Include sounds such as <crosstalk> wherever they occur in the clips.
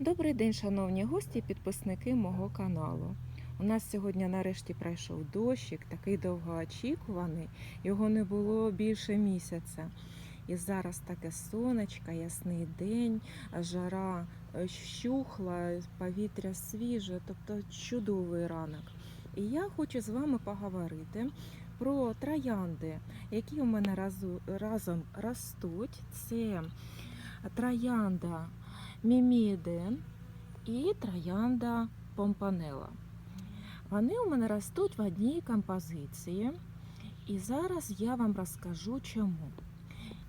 Добрий день, шановні гості, підписники мого каналу. У нас сьогодні нарешті пройшов дощик, такий довгоочікуваний. Його не було більше місяця. І зараз таке сонечко, ясний день, жара е, вщухла, повітря свіже, тобто чудовий ранок. І я хочу з вами поговорити про троянди, які у мене разом ростуть. Це троянда міміден і троянда помпанела. Вони у мене ростуть в одній композиції, і зараз я вам розкажу чому.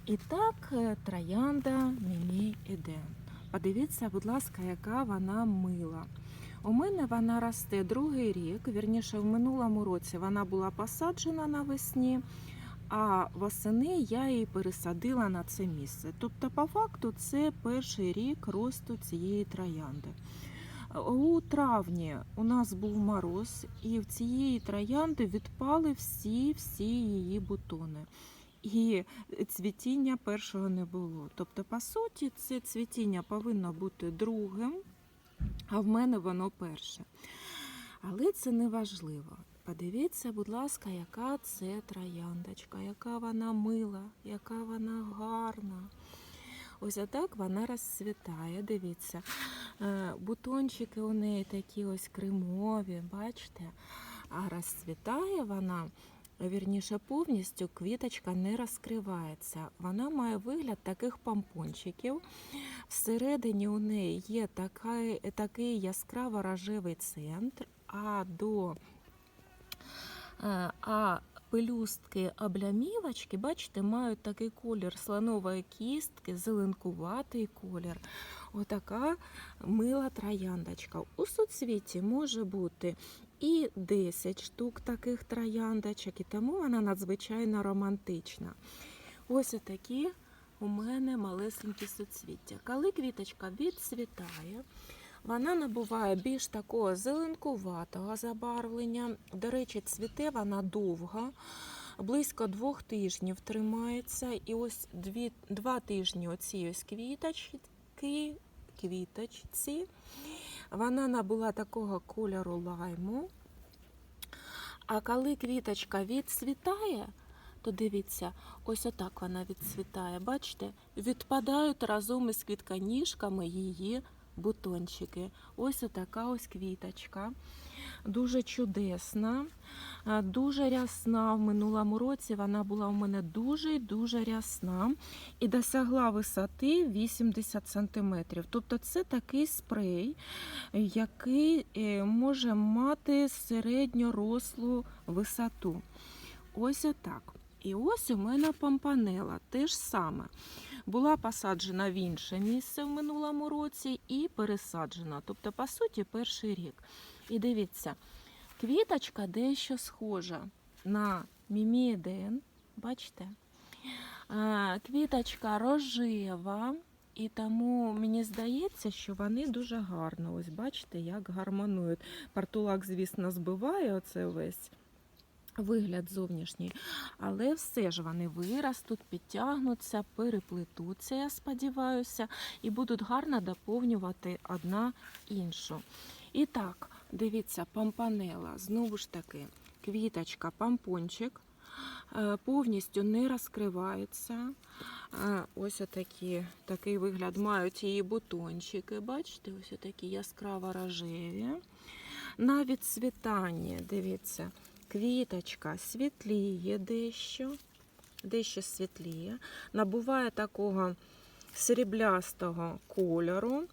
І так, е, троянда Мімі Еден. Подивіться, будь ласка, яка вона мила. У мене вона росте другий рік, вірніше, в минулому році вона була посаджена навесні, а восени я її пересадила на це місце. Тобто, по факту, це перший рік росту цієї троянди. У травні у нас був мороз, і в цієї троянди відпали всі всі її бутони. І цвітіння першого не було. Тобто, по суті, це цвітіння повинно бути другим, а в мене воно перше. Але це не важливо. Подивіться, будь ласка, яка це трояндочка, яка вона мила, яка вона гарна. Ось отак вона розцвітає. Дивіться, Е, бутончики у неї такі ось кремові, бачите? А розцвітає вона, вірніше, повністю квіточка не розкривається. Вона має вигляд таких помпончиків. Всередині у неї є такий, такий яскраво рожевий центр, а до а пелюстки облямівочки, бачите, мають такий колір слонової кістки, зеленкуватий колір. Отака мила трояндочка. У суцвіті може бути і 10 штук таких трояндочок, і тому вона надзвичайно романтична. Ось такі у мене малесенькі суцвіття. Коли квіточка відцвітає, вона набуває більш такого зеленкуватого забарвлення. До речі, цвіте вона довго, близько двох тижнів тримається. І ось дві, два тижні оці ось квіточки, квіточці. Вона набула такого кольору лайму. А коли квіточка відцвітає, то дивіться, ось отак вона відцвітає. Бачите, відпадають разом із квітконіжками її бутончики. Ось така ось квіточка. Дуже чудесна, дуже рясна. В минулому році вона була у мене дуже-дуже рясна і досягла висоти 80 см. Тобто це такий спрей, який е, може мати середньорослу висоту. Ось отак. І ось у мене помпанела, те ж саме. Була посаджена в інше місце в минулому році і пересаджена. Тобто, по суті, перший рік. І дивіться, квіточка дещо схожа на міміеден. Бачите? Квіточка рожева, і тому мені здається, що вони дуже гарно. Ось бачите, як гармонують. Партулак, звісно, збиває оце весь вигляд зовнішній. Але все ж вони виростуть, підтягнуться, переплетуться, я сподіваюся, і будуть гарно доповнювати одна іншу. І так, дивіться, помпанела, знову ж таки, квіточка, помпончик. е, Повністю не розкривається. Е, Ось отакі, такий вигляд мають її бутончики. Бачите, ось такі яскраво рожеві. На відцвітанні, дивіться, квіточка світліє дещо, дещо світліє, набуває такого сріблястого кольору.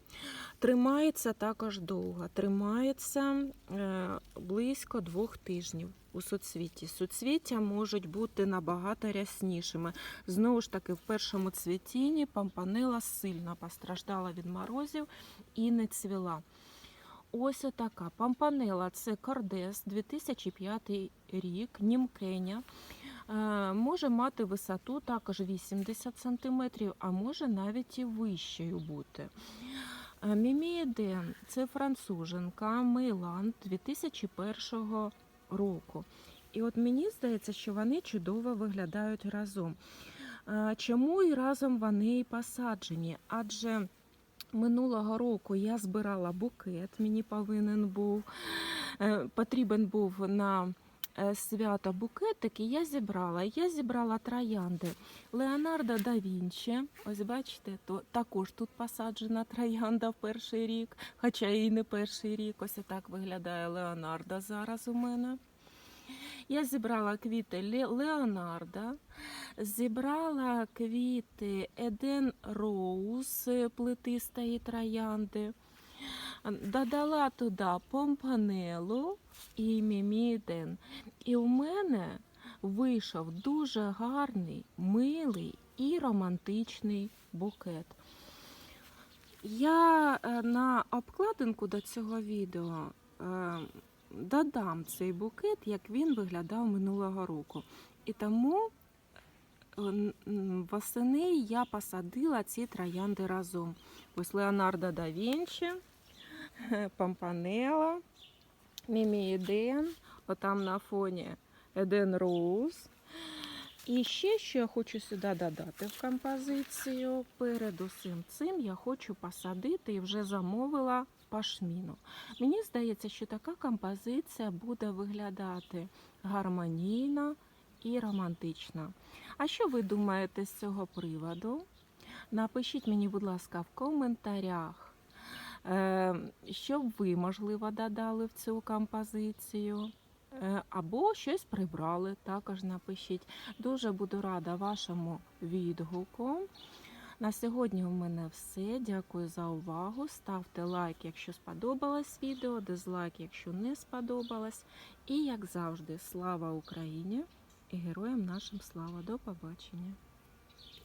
Тримається також довго, тримається е, близько двох тижнів у суцвіті. Суцвіття можуть бути набагато ряснішими. Знову ж таки, в першому цвітінні пампанела сильно постраждала від морозів і не цвіла. Ось така пампанела це кордес 2005 рік, німкеня. Е, Може мати висоту також 80 см, а може навіть і вищою бути. Е, це француженка Мейланд 2001 року. І от мені здається, що вони чудово виглядають разом. Е, Чому і разом вони і посаджені? Адже Минулого року я збирала букет, мені повинен був, е, потрібен був на е, свято букетик, і я зібрала. Я зібрала троянди Леонардо да Вінчі. Ось бачите, то також тут посаджена троянда в перший рік, хоча і не перший рік. Ось так виглядає Леонардо зараз у мене. Я зібрала квіти Ле- Леонардо, зібрала квіти Еден Роуз плетистої троянди, додала туди помпанелу і міміден. І у мене вийшов дуже гарний, милий і романтичний букет. Я е, на обкладинку до цього відео е, додам цей букет, як він виглядав минулого року. І тому е, восени я посадила ці троянди разом. Ось Леонардо да Вінчі, <laughs> Пампанела, Мімі Еден, отам на фоні Еден Роуз. І ще, що я хочу сюди додати в композицію, перед усім цим я хочу посадити і вже замовила пашміну. Мені здається, що така композиція буде виглядати гармонійно і романтично. А що ви думаєте з цього приводу? Напишіть мені, будь ласка, в коментарях, е, що б ви, можливо, додали в цю композицію. Е, Або щось прибрали, також напишіть. Дуже буду рада вашому відгуку. На сьогодні у мене все. Дякую за увагу. Ставте лайк, якщо сподобалось відео, дизлайк, якщо не сподобалось. І, як завжди, слава Україні і героям нашим слава. До побачення!